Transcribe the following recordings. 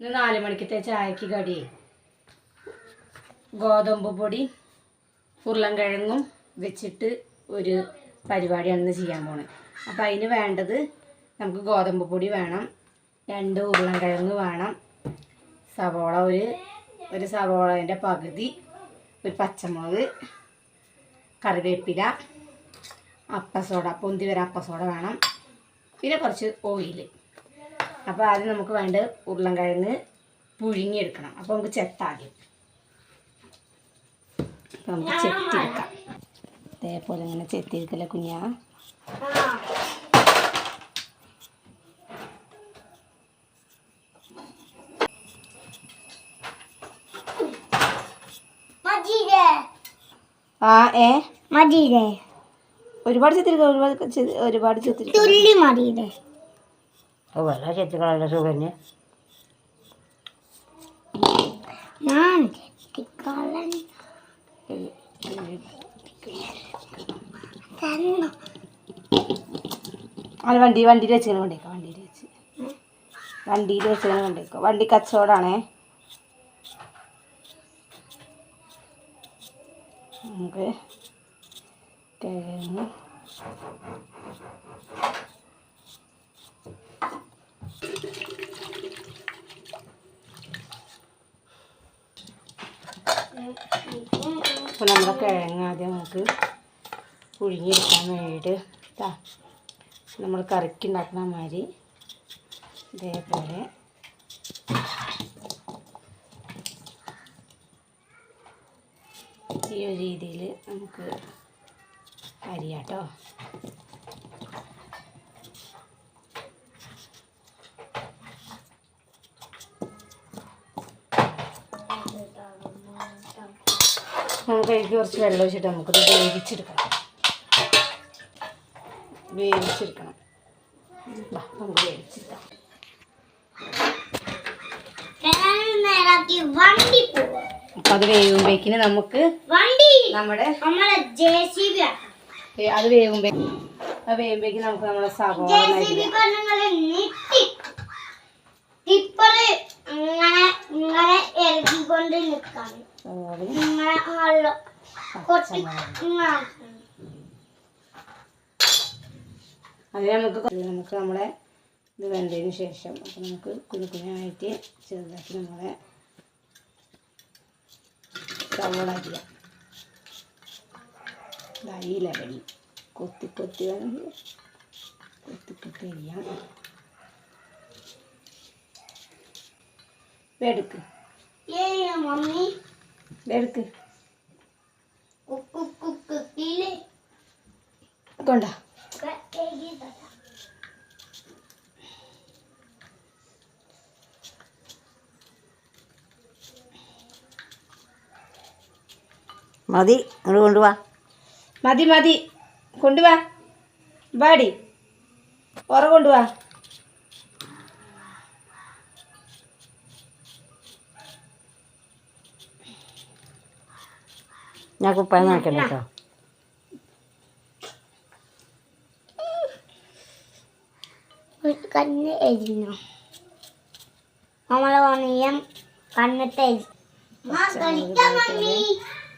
ഇന്ന് നാല് മണിക്കത്തെ ചായക്ക് കടി. ഗോതമ്പ് പൊടി ഉരുളൻകിഴങ്ങും വെച്ചിട്ട് ഒരു പരിപാടിയാണ് ഇന്ന് ചെയ്യാൻ പോണത് അപ്പം അതിന് വേണ്ടത് നമുക്ക് ഗോതമ്പ് പൊടി വേണം രണ്ട് ഉരുളൻകിഴങ്ങ് വേണം സവോള ഒരു ഒരു സവോളേന്റെ പകുതി ഒരു പച്ചമുളക് കറിവേപ്പില അപ്പസോഡ പൊന്തി വരെ അപ്പസോഡ വേണം പിന്നെ കുറച്ച് ഓയിൽ അപ്പോൾ ആദ്യം നമുക്ക് വേണ്ട ഉരുളൻകിഴങ്ങ് പുഴുങ്ങിയെടുക്കണം. അപ്പോൾ നമുക്ക് ചെത്താദ്യം അപ്പോൾ നമുക്ക് ചെത്തിയെടുക്കാം അതേപോലെ ഇങ്ങനെ ചെത്തിയെടുക്കല്ലേ കുഞ്ഞാ? ആ ഏ? മതിയില്ലേ? ഒരുപാട് ചെത്തിരിക്കാം ഒരുപാട് ഒരുപാട് ചെത്തിരിക്കാം തുള്ളി മതിയില്ലേ? ഓ വളരെ ചെത്തിക്കളല്ല സുഖന്യ ഞാൻ ചെത്തിക്കളൻ തന്നു. അത് വണ്ടി വണ്ടിയിൽ വെച്ചിങ്ങനെ കൊണ്ടേക്കോ വണ്ടിയിൽ വെച്ച്. വണ്ടിയിൽ വെച്ചിങ്ങനെ കൊണ്ടേക്കോ വണ്ടി കച്ചവടമാണേ നമുക്ക് കിഴങ്ങ് അപ്പോൾ നമ്മുടെ കിഴങ്ങ് ആദ്യം നമുക്ക് പുഴുങ്ങിയെടുക്കാൻ വേണ്ടിയിട്ട് നമ്മൾ കറിക്ക് ഉണ്ടാക്കുന്ന മാതിരി ഇതേപോലെ ഈ ഒരു രീതിയിൽ നമുക്ക് അരിയാട്ടോ. നമുക്ക് അതിലേക്ക് കുറച്ച് വെള്ളം ഒഴിച്ചിട്ട് നമുക്കത് വേവിച്ചെടുക്കണം. വേവിച്ചെടുക്കണം. നമുക്ക് വേവിച്ചെടുക്കാം. അപ്പൊ അത് വേവുമ്പേക്കിന് നമുക്ക് നമ്മുടെ അത് വേവുമ്പേ അത് വേവുമ്പേക്ക് നമുക്ക് നമ്മുടെ സവാള ടിപ്പറ് ഇങ്ങനെ ഇങ്ങനെ ഇറക്കിക്കൊണ്ട് നിൽക്കാണ്. സവാളയും ഇങ്ങനെ വെള്ളം കൊട്ടി പച്ചമുളകും അത് നമുക്ക് നമുക്ക് നമ്മളെ ഇത് വെന്തതിന് ശേഷം അപ്പം നമുക്ക് കുഞ്ഞു കുഞ്ഞായിട്ട് ചെറുതാക്കി നമ്മളെ സവോള അരിയാം. ദാ ഈ ലെവലിൽ കൊത്തി കൊത്തി വേണമെങ്കിൽ കൊത്തി കൊത്തി അരിയാം. എടുക്ക്. മമ്മി. എടുക്ക്. കൊണ്ട. മതി അങ്ങോട്ട് കൊണ്ടുവാ. മതി മതി. കൊണ്ടുവാ. ബാടി ഉറ കൊണ്ടുവാ. ഞാൻ കുപ്പായം നോക്കണം കേട്ടോ കണ്ണ് എരിഞ്ഞു. നമ്മളെ ഓണിയം കണ്ണിട്ട് മമ്മി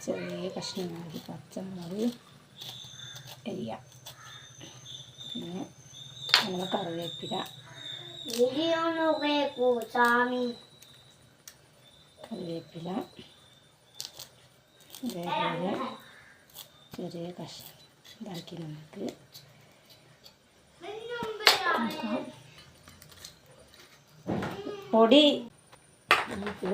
ചെറിയ കഷ്ണമാക്കി പച്ചമുളക് എരിയാം. പിന്നെ നമ്മളെ കറിവേപ്പില. കറിവേപ്പില. അതേപോലെ ചെറിയ കഷ ഇതാക്കി നമുക്ക്. പൊടി നമുക്ക്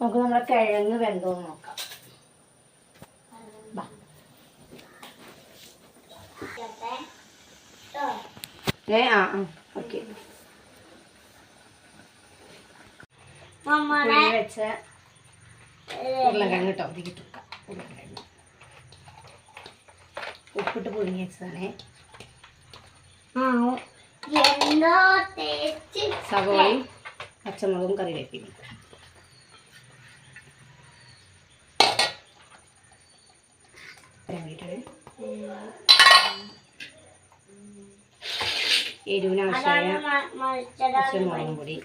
നമുക്ക് നമ്മുടെ കിഴങ്ങ് വെന്തോന്ന് നോക്കാം ബാ. ഏ ആ ആ ഓക്കെ നമ്മളെ പുളി വെച്ച ഉരുളക്കിഴങ്ങ് കേട്ടോ വെക്കാം. ഉരുളക്കിഴങ്ങ്. ഉപ്പിട്ട് പുഴുങ്ങി വെച്ചതാണേ. സവോളയും പച്ചമുളകും കറിവേപ്പിലും എരിവിനാവശ്യമായ പച്ചമുളകും പൊടി.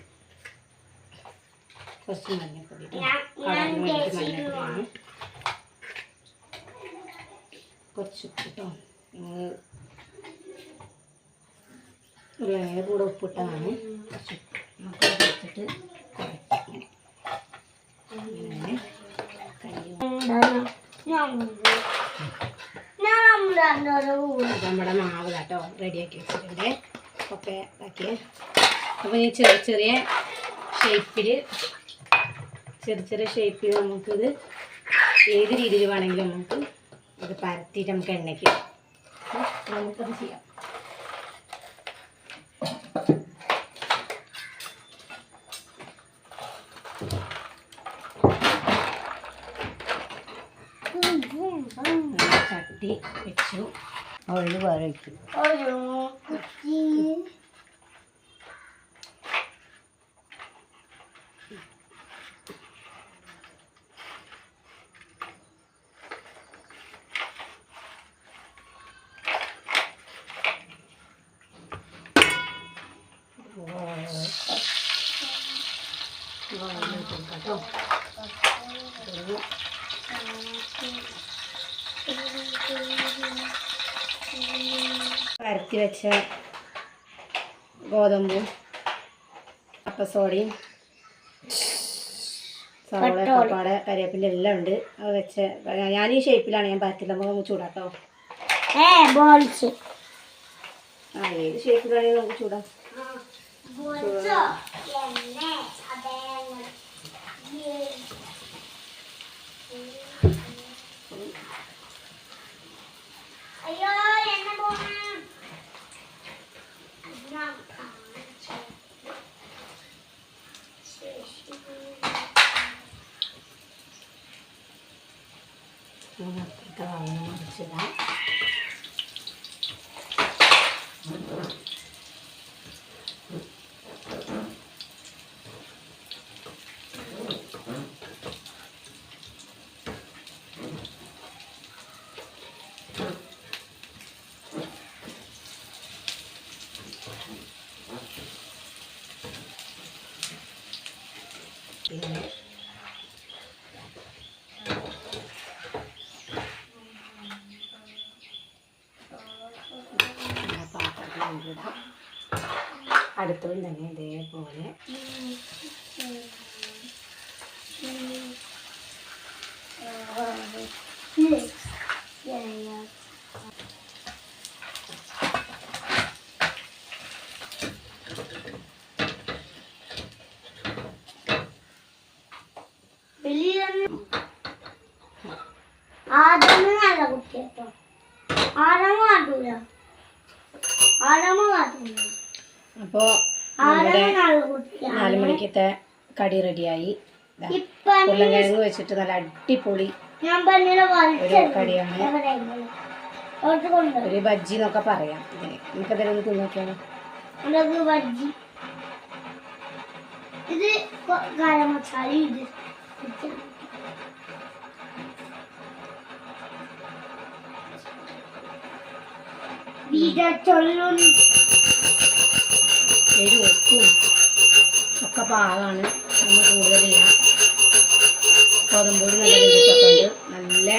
കുറച്ച് മഞ്ഞപ്പൊടി കുറച്ച് ഉപ്പ് കേട്ടോ. നിങ്ങൾ ഉരുളങ്ങനെ കൂടെ ഉപ്പിട്ടതാണ് കുറച്ച് ഉപ്പ് നമുക്ക് എടുത്തിട്ട് നമ്മുടെ മാവ് കേട്ടോ റെഡിയാക്കി വെച്ചിട്ടുണ്ട്. ഒക്കെ ഇതാക്കി അപ്പോൾ ഈ ചെറിയ ചെറിയ ഷേപ്പിൽ ചെറിയ ചെറിയ ഷേപ്പിൽ നമുക്കിത് ഏത് രീതിയിൽ വേണമെങ്കിലും നമുക്ക് ഇത് പരത്തിയിട്ട് നമുക്ക് എണ്ണയ്ക്ക് നമുക്കത് ചെയ്യാം. ചട്ടി വെച്ചു. ഓയിൽ വേറെ വയ്ക്കും ഒരു കുറ്റി കേട്ടോ പരത്തി വെച്ച ഗോതമ്പും അപ്പസോടയും സവോള പാട കരിയപ്പിന്റെ എല്ലാം ഉണ്ട്. അത് വെച്ച ഞാൻ ഈ ഷേപ്പിലാണ് ഞാൻ പരത്തില്ല നമുക്ക് ചൂടാട്ടോ ആ ഏത് ഷേപ്പിലാണെങ്കിൽ നമുക്ക് ചൂടാം. അയ്യോ എന്നെ അതെ അയ്യോ എന്നെ പോണം നമുക്ക് അങ്ങനെ മറിച്ചിടാം പിന്നെ അടുത്തതും തന്നെ ഇതേപോലെ. ആരാമോ നല്ല കുട്ടിയട്ടോ ആദമ കാട്ടൂല. ആദമ കാട്ടൂല. അപ്പോൾ നമ്മുടെ കുട്ടിയാണ്. നാല് മണിക്കത്തെ കടി റെഡിയായി. ഇപ്പൊ ഉരുളൻകിഴങ്ങ് വെച്ചിട്ട് നല്ല അടിപൊളി ഒരു കടിയാണ്. ഒരു ബജ്ജി എന്നൊക്കെ പറയാം. നമുക്ക് എന്തെങ്കിലും അതൊക്കെ ബജ്ജി. ഇത് ഗരം മസാല ഇത്. വീടച്ചൊല്ലുന്നു എരിവ് ഉപ്പും ഒക്കെ പാകമാണ് നമ്മൾ കൂടുതലില്ല. ഗോതമ്പൊടി നല്ല ഉണ്ട് നല്ല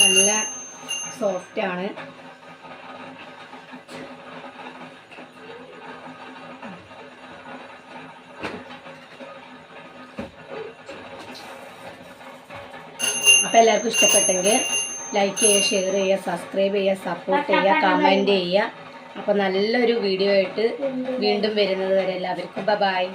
നല്ല സോഫ്റ്റാണ് അപ്പോൾ എല്ലാവർക്കും ഇഷ്ടപ്പെട്ടെങ്കിൽ ലൈക്ക് ചെയ്യുക ഷെയർ ചെയ്യുക സബ്സ്ക്രൈബ് ചെയ്യുക സപ്പോർട്ട് ചെയ്യുക കമന്റ് ചെയ്യുക. അപ്പോൾ നല്ലൊരു വീഡിയോ ആയിട്ട് വീണ്ടും വരുന്നത് വരെ എല്ലാവർക്കും ബബായ്